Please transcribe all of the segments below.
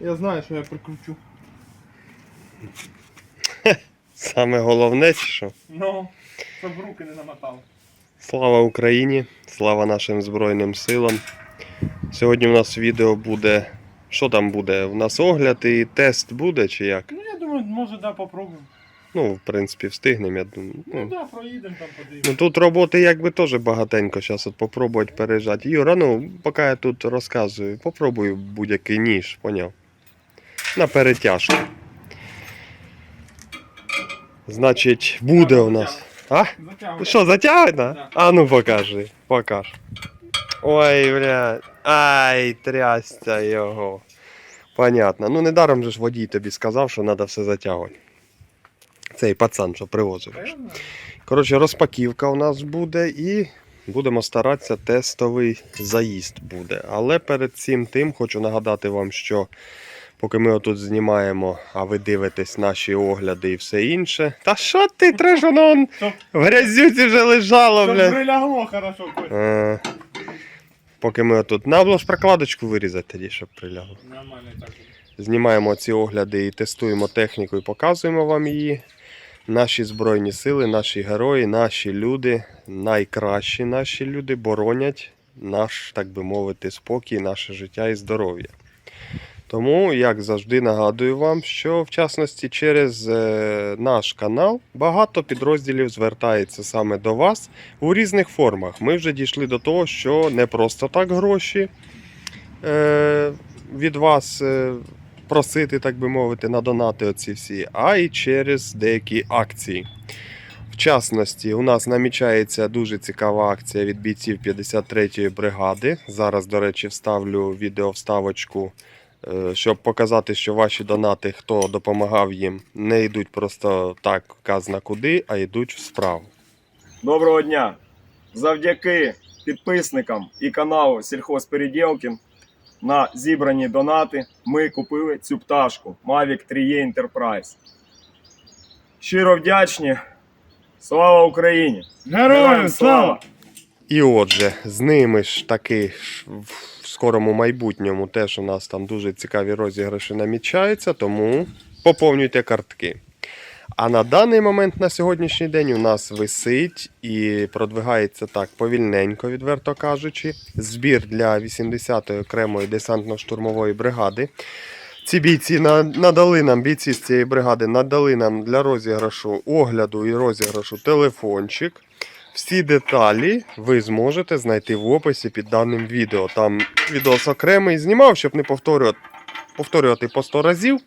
Я знаю, що я прикручу. Саме головне, чи що? Ну, щоб руки не намотав. Слава Україні! Слава нашим Збройним силам. Сьогодні у нас відео буде. Що там буде? У нас огляд і тест буде чи як? Ну я думаю, може да, попробуємо. Ну, в принципі, встигнемо, я думаю. Ну Ну, да, проїдемо там подивимося. ну тут роботи якби теж багатенько. Зараз от попробувати переїжджати. Юра, ну, поки я тут розказую, попробую будь-який ніж, поняв? На перетяжку. Значить, буде у нас. А? Що, затягує, да? А ну покажи, покаж. Ой, бля. Ай, трясся його. Понятно. Ну недаром же ж водій тобі сказав, що треба все затягувати. Цей пацан, що привозив. Коротше, розпаківка у нас буде і будемо старатися, тестовий заїзд буде. Але перед цим тим хочу нагадати вам, що поки ми отут знімаємо, а ви дивитесь наші огляди і все інше. Та що ти треш, воно он в грязюці вже лежало, щоб прилягло хорошо. Е, Поки ми отут. Надо було ж прокладочку вирізати тоді, щоб прилягло. Нормально так. Знімаємо ці огляди і тестуємо техніку і показуємо вам її. Наші Збройні сили, наші герої, наші люди, найкращі наші люди боронять наш, так би мовити, спокій, наше життя і здоров'я. Тому, як завжди, нагадую вам, що в частності через е, наш канал багато підрозділів звертається саме до вас у різних формах. Ми вже дійшли до того, що не просто так гроші е, від вас е, просити, так би мовити, на донати оці всі, а й через деякі акції. В частності, у нас намічається дуже цікава акція від бійців 53-ї бригади. Зараз, до речі, вставлю відеовставочку, е, щоб показати, що ваші донати, хто допомагав їм, не йдуть просто так, казна куди, а йдуть в справу. Доброго дня! Завдяки підписникам і каналу Сільхозпереділкін на зібрані донати ми купили цю пташку Mavic 3E Enterprise. Щиро вдячні. Слава Україні! Героям слава! І отже, з ними ж таки скорому майбутньому теж у нас там дуже цікаві розіграші намічаються, тому поповнюйте картки. А на даний момент, на сьогоднішній день, у нас висить і продвигається так повільненько, відверто кажучи, збір для 80-ї окремої десантно-штурмової бригади. Ці бійці надали нам, бійці з цієї бригади надали нам для розіграшу огляду і розіграшу телефончик. Всі деталі ви зможете знайти в описі під даним відео. Там відос окремий знімав, щоб не повторювати, повторювати по 100 разів.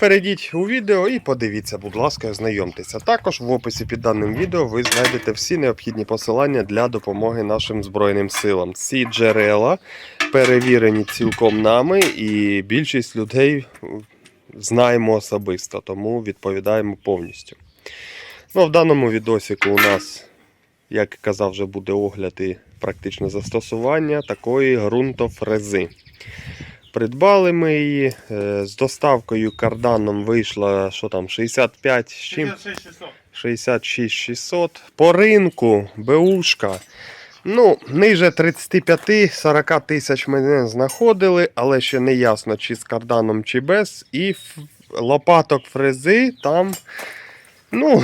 Перейдіть у відео і подивіться, будь ласка, ознайомтеся. Також в описі під даним відео ви знайдете всі необхідні посилання для допомоги нашим Збройним силам. Ці джерела перевірені цілком нами, і більшість людей знаємо особисто, тому відповідаємо повністю. Ну, в даному відосику у нас, як казав, вже буде огляд і практичне застосування такої ґрунтофрези. Придбали ми її е, з доставкою карданом вийшла що там, 65 з 6600. 66 600. По ринку БУшка. Ну, ниже 35-40 тисяч ми не знаходили, але ще не ясно, чи з карданом, чи без. І лопаток фрези там. Ну.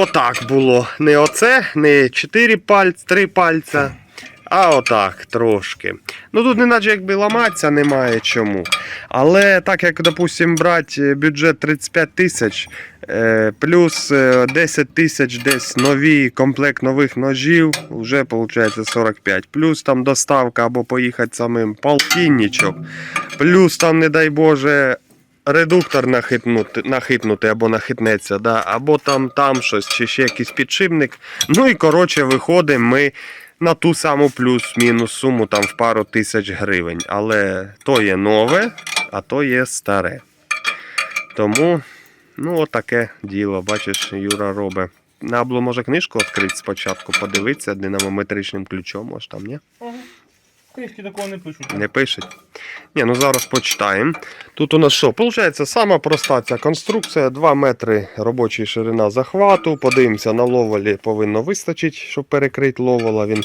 Отак було. Не оце, не 4 пальці, 3 пальця. А отак трошки. Ну тут не наче якби ламатися немає чому. Але так як, допустим, брати бюджет 35 тисяч, е, плюс е, 10 тисяч десь нові комплект нових ножів, вже виходить 45. Плюс там доставка або поїхати самим полтинничок. Плюс там, не дай Боже, редуктор нахитнути, нахитнути або нахитнеться, да? або там, там щось, чи ще якийсь підшипник. Ну і коротше, виходимо ми на ту саму плюс-мінус суму там в пару тисяч гривень. Але то є нове, а то є старе. Тому, ну, отаке діло, бачиш, Юра робить. Було, може, книжку відкрити спочатку, подивитися динамометричним ключом, може там, ні? Ага. Книжки такого не пишуть. Не пишуть. Ні, ну зараз почитаємо. Тут у нас що? Получається, сама проста ця конструкція, 2 метри робочої ширина захвату. Подивимося, на ловолі повинно вистачити, щоб перекрити ловола. Він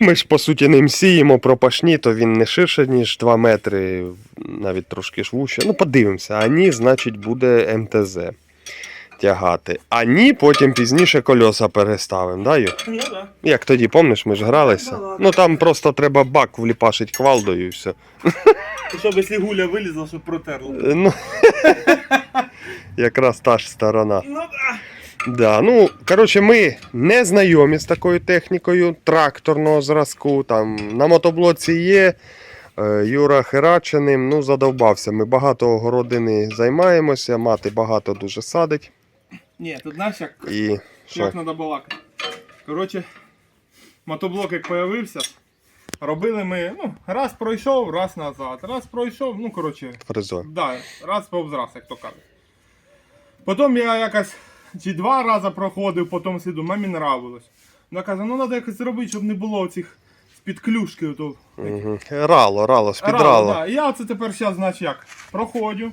Ми ж по суті ним сіємо пропашні, то він не ширше, ніж 2 метри, навіть трошки ж вуще. Ну, подивимося. А ні, значить, буде МТЗ тягати. А ні, потім пізніше кольоса переставимо, да, Ю? Ну да. Як тоді, пам'ятаєш, ми ж гралися. Ну там просто треба бак вліпашить квалдою і все. Щоб якщо гуля вилізла, щоб протерла. Е, Ну, якраз та ж сторона. Ну да. Да, ну, коротше, ми не знайомі з такою технікою тракторного зразку. Там на мотоблоці є. е, Юра Хераченим, ну, задовбався. Ми багато огородини займаємося, мати багато дуже садить. Ні, тут знаєш, як, І як що? треба балакати. Коротше, мотоблок як появився, робили ми, ну, раз пройшов, раз назад, раз пройшов, ну, коротше, Фрезо. да, раз повз раз, як то кажуть. Потім я якось чи два рази проходив, потім сиду, мамі нравилось. Вона каже, ну треба якось зробити, щоб не було цих з-під клюшки. Ото, Угу. Рало, рало, з-під Рало, рала. Да. І я це тепер зараз, значить, як проходжу.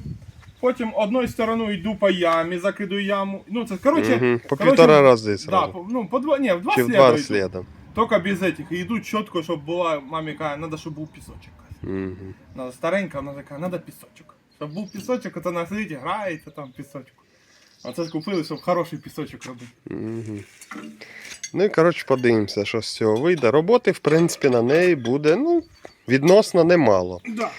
Потім одною стороною йду по ямі, закидую яму. Ну, це, коротше, Угу. По коротше, півтора рази да, сразу. ну, по два, ні, в два Чи в сліда два йду. Тільки без этих. І йдуть чітко, щоб була, мамі каже, треба, щоб був пісочок. Угу. Надо старенька, вона така, треба пісочок. Щоб був пісочок, то на сидить, грається там пісочку. А це ж купили, щоб хороший пісочок робити. Угу. Ну і коротше подивимося, що з цього вийде. Роботи, в принципі, на неї буде ну, відносно немало. Да.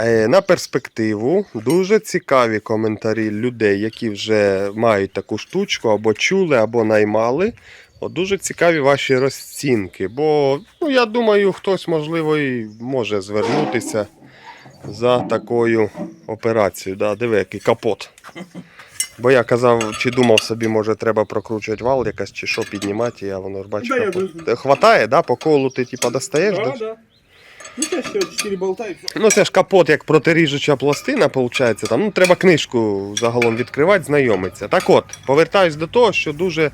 Е, На перспективу дуже цікаві коментарі людей, які вже мають таку штучку, або чули, або наймали. От дуже цікаві ваші розцінки. Бо ну, я думаю, хтось, можливо, і може звернутися за такою операцією. Да, диви, який капот. Бо я казав, чи думав собі, може треба прокручувати вал якась, чи що піднімати, а воно ж бачиш, Да, капот. Хватає, да? по колу ти типа достаєш? Да, да? Ну, це ще 4 болта і все. Ну, це ж капот як протиріжуча пластина, виходить. Там, ну, треба книжку загалом відкривати, знайомитися. Так от, повертаюсь до того, що дуже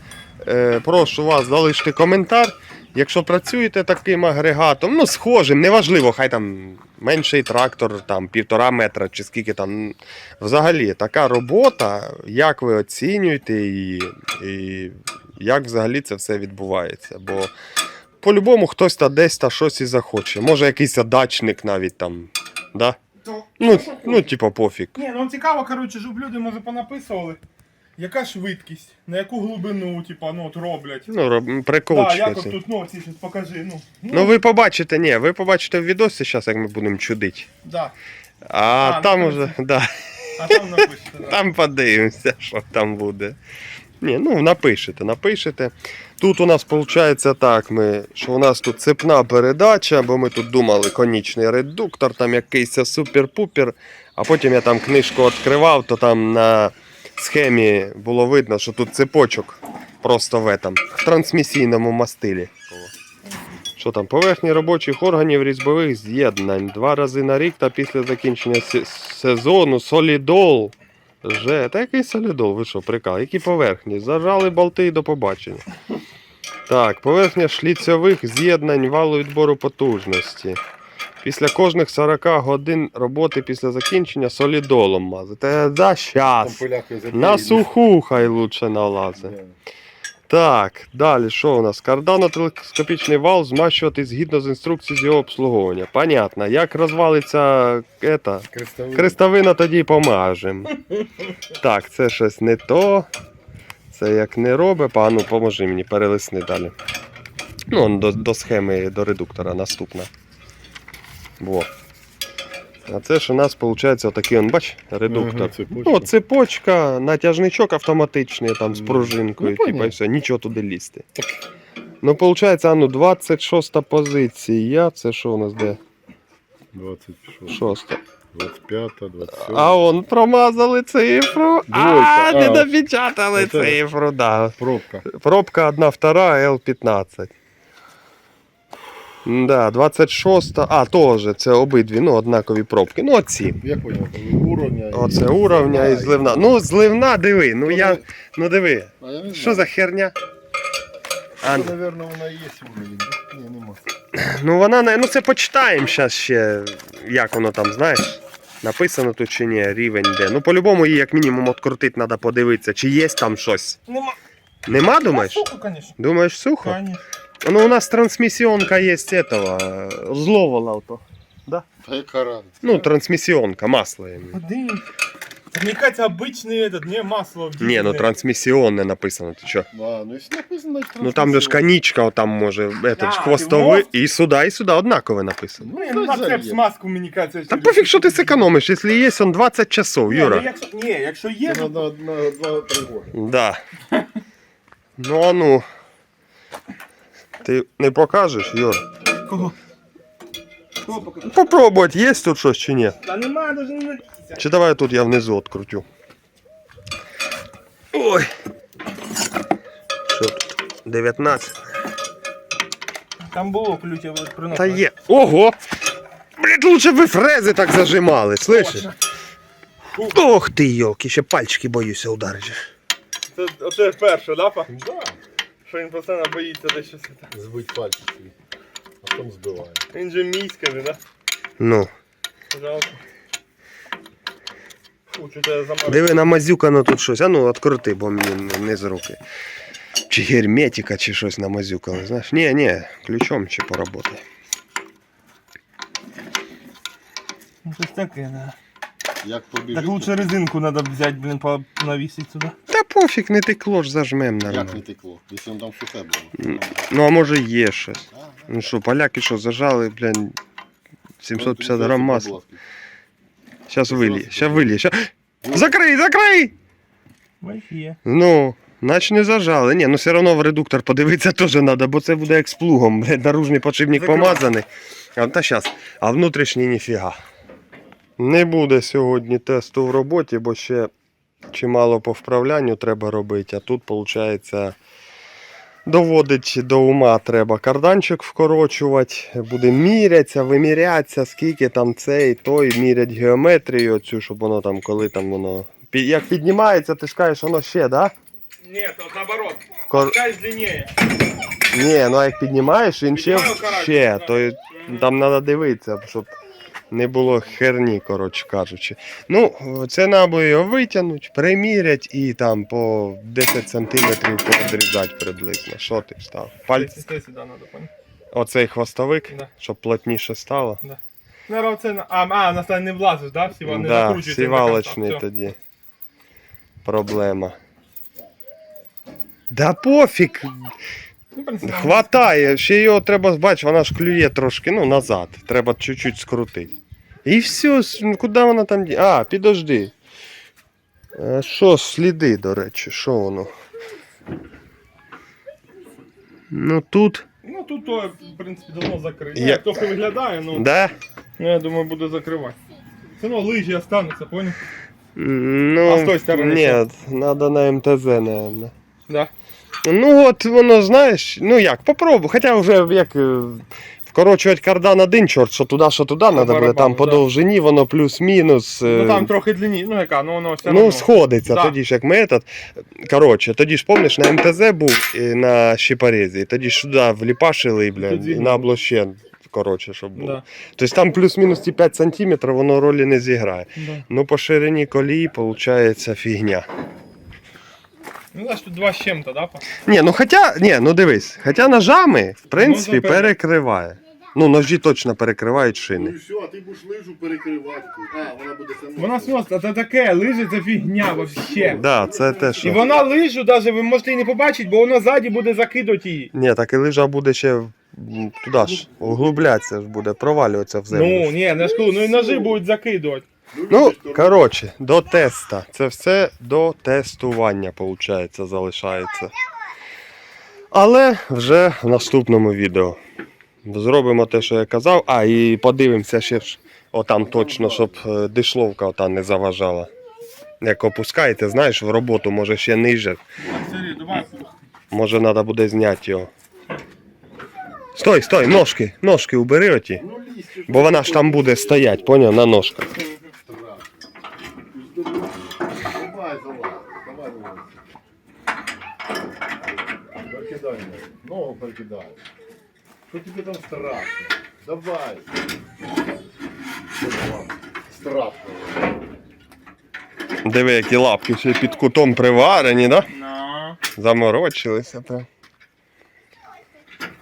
е, прошу вас залишити коментар. Якщо працюєте таким агрегатом, ну, схожим, неважливо, хай там менший трактор, там півтора метра чи скільки там. Взагалі, така робота, як ви оцінюєте і, і як взагалі це все відбувається. Бо по-любому хтось та десь та щось і захоче. Може, якийсь дачник навіть там. Да? Ну, ну, типа, пофіг. Ні, ну цікаво, коротше, щоб люди може понаписували. Яка швидкість, на яку глибину, типа, ну от роблять. Ну, роб... Да, як приколчики. от тут, ну, ці щось покажи. Ну, Ну, ви побачите, ні, ви побачите в відосі зараз, як ми будемо чудити. да. А, А, там ну, уже, да, А там напишете. Да. там подивимося, що там буде. Ні, ну напишете, напишете. Тут у нас виходить так, ми, що у нас тут цепна передача, бо ми тут думали конічний редуктор, там якийсь супер-пупер. А потім я там книжку відкривав, то там на схемі було видно, що тут цепочок просто в этом, в трансмісійному мастилі. Що там, поверхні робочих органів різьбових з'єднань. Два рази на рік та після закінчення сезону солідол. Же, та який солідол? Ви що, прикал? Які поверхні? Зажали болти і до побачення. Так, поверхня шліцьових з'єднань валу відбору потужності. Після кожних 40 годин роботи після закінчення солідолом мазати. Е, Да, щас. На суху хай лучше налазить. Так, далі що у нас? Кардано-телескопічний вал змащувати згідно з інструкцією з його обслуговування. Понятно. Як розвалиться ета, крестовина, тоді помажемо. Так, це щось не то. Це як не робить. А ну поможи мені, перелисни далі. Ну, до, до схеми до редуктора наступна. Во. А це ж у нас виходить отакий, он, бач, редуктор. Ага, цепочка. Ну, цепочка, натяжничок автоматичний там з Ну, пружинкою, ну, типа, все, нічого туди лізти. Ну, виходить, а ну 26 позиція. Це що у нас де? 26, Шоста. 25, 27. А он промазали цифру. А, не а. напечатали Оце. цифру, да. Пробка. Пробка 1, 2, L15. Да, 26. А, теж, це обидві, ну, однакові пробки. Ну, оці. Я понял. Уровня. Оце уровня і зливна. Ну, зливна, диви, ну я. Ну диви. А я не Що за херня? А, Це, наверное, вона є уровень. да? Ні, нема. ну вона не. Ну це почитаємо зараз ще, як воно там, знаєш. Написано тут чи ні, рівень де. Ну по-любому її як мінімум открутити треба подивитися, чи є там щось. Нема. Нема, думаєш? Сухо, конечно. Думаєш, сухо? Конечно. Ну, у нас трансмиссионка есть этого, э, злого лауто. Та яка рада. Ну, трансмиссионка, масло. я имею. Один. Мне кажется, обычный этот, не масло. Не, ну трансмиссионное написано, ты чё? Да, ну якщо написано, значить Ну там же ж конічка, там може, этот, А, ж ти хвостовий, мов? і сюди, і сюди однакове написано. Ну, ну на цеп смазку, мені кажется. Та пофіг, що ти зекономиш, якщо є, он 20 часов, Ні, ну, Юра. якщо, ні, якщо є, Це на, то... на, на два-три роки. Да. Ну а ну. Ти не покажеш, Юр? Кого? Кого покажу? Попробувати, є тут щось чи ні? Та нема, даже не надійся. Чи давай тут я внизу открутю. Ой. Що тут? 19. Там було ключ, я приносив. Та є. Ого! Блять, лучше б ви фрези так зажимали, слышиш? Ох ти, йолки, ще пальчики боюся ударити. Це, оце перше, да. Да. Що він постійно боїться десь щось. це. Збить пальці свій. А потім збиває. Він же мій, скажи, да? Ну, Жалко. Фу, що тебе заморозило. диви намазюкано тут щось. А ну, открути, бо мені не- не з руки. Чи герметика, чи щось намазюкали, знаєш? Ні, ні, ключом чи поработай. Ну, Щось таке, да. Як побіжить, Так лучше резинку надо взяти, блин, по- навісити сюди. Пофіг, не текло ж зажмем як не текло, якщо воно там сухе було. Ну а може є щось. А, Ну що, поляки що, зажали, блін, 750 грам масла. Сейчас выльє, сейчас выльє, ща... Закрий, закрий! Ну, наче не зажали. Ні, ну все одно в редуктор подивитися теж треба, бо це буде як з плугом. Блядь, наружний подшипник помазаний. А, та щас, а внутрішній ніфіга. Не буде сьогодні тесту в роботі, бо ще чимало по вправлянню треба робити. А тут, виходить, доводить до ума треба карданчик вкорочувати, буде мірятися, вимірятися, скільки там цей, той, мірять геометрію цю, щоб воно там, коли там воно. Як піднімається, ти ж кажеш, воно ще, да? Ні, то наоборот. Кор... Длиннее. Ні, ну а як піднімаєш, він ще, ще то там треба дивитися, щоб не було херні, коротше кажучи. Ну, це треба його витягнути, приміряти і там по 10 сантиметрів подрізати приблизно. Що ти став? Пальці. Це сюди? Оцей хвостовик, Да. щоб плотніше стало. Наверное, це на... А, а, на стороні не влазиш, да? Всі вони Да, сівалочний тоді. Проблема. Да пофіг. Ну, Хватає, ще його треба, бач, вона ж клює трошки, ну, назад. Треба чуть-чуть скрутити. І все, ну, куди вона там ді... А, підожди. Е, Що, сліди, до речі, що воно? Ну тут. Ну тут то, в принципі, давно закрито. Я- Як трохи виглядає, ну, Да? ну я думаю, буду закривати. Все одно лижі остануться, понял? М, Ну, А з тої сторони Ні, треба на МТЗ, наверное. Да. Ну от воно, знаєш, ну як, попробуй. Хоча вже як е, вкорочувати кардан один чорт, що туди, що туди, треба буде барабану, там по да. довжині, воно плюс-мінус. е, Ну там трохи длинні, ну яка, ну воно все Ну, одно. сходиться, Да. тоді ж як метод. Коротше, тоді ж помниш, на МТЗ був і на щепорезі, тоді ж сюди вліпашили, Тут бля, і на облоще, коротше, щоб було. Да. Тобто там плюс-мінус ті 5 см воно ролі не зіграє. Да. Ну по ширині колії виходить фігня. Ну, знаєш, тут два з чим-то, да? па? Ні, ну хоча, ні, ну дивись, хоча ножами, в принципі, Можна перекриває. Ну, ножі точно перекривають Ну шини. і все, а ти будеш лижу перекривати. А, вона буде сама. Вона сноситься, це таке, лижі це фігня вообще. Да, це те, І що. вона лижу даже ви можете і не побачити, бо вона ззаді буде закидати її. Ні, так і лижа буде ще м, туди ж, углублятися ж буде, провалюватися в землю. Ну, ні, не шкоду, ну і ножи будуть закидувати. Ну, коротше, до теста. Це все до тестування, виходить, залишається. Але вже в наступному відео. Зробимо те, що я казав. А, і подивимося ще отам точно, щоб е, дишловка ота не заважала. Як опускаєте, знаєш, в роботу може ще ниже. Може треба буде зняти його. Стой, стой, ножки, ножки убери оті. Бо вона ж там буде стоять, поняв, на ножках. Ногу перекидай. Що тобі там страшно? Давай. Страшно. Диви, які лапки ще під кутом приварені, да? На. Заморочилися прям.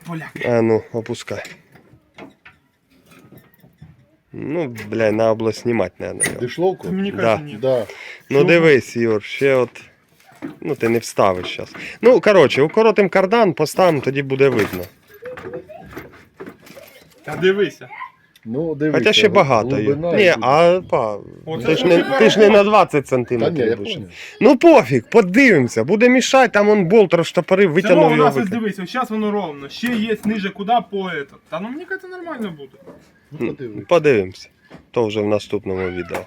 Поляк. А ну, опускай. Ну, бля, на область знімати, наверное. його. Дышловку? Мені Да. ні. Да. Ну дивись, Юр, ще от. Ну, ти не вставиш зараз. Ну, коротше, укоротим кардан, поставимо, тоді буде видно. Та дивися. Ну, дивися. Хоча ще багато. є. глибина Ні, і- а па, Оце ти ж не, ти ж не на 20 Та ні, сантиметрів. будеш. понял. Ну пофіг, подивимося, буде мішати, там он болт розштопорив, Все витягнув равно у його. нас ось викинув. дивись, ось зараз воно ровно. Ще є ниже куди по этот. Та ну мені кажеться нормально буде. Ну, подивись. Подивимося. То вже в наступному відео.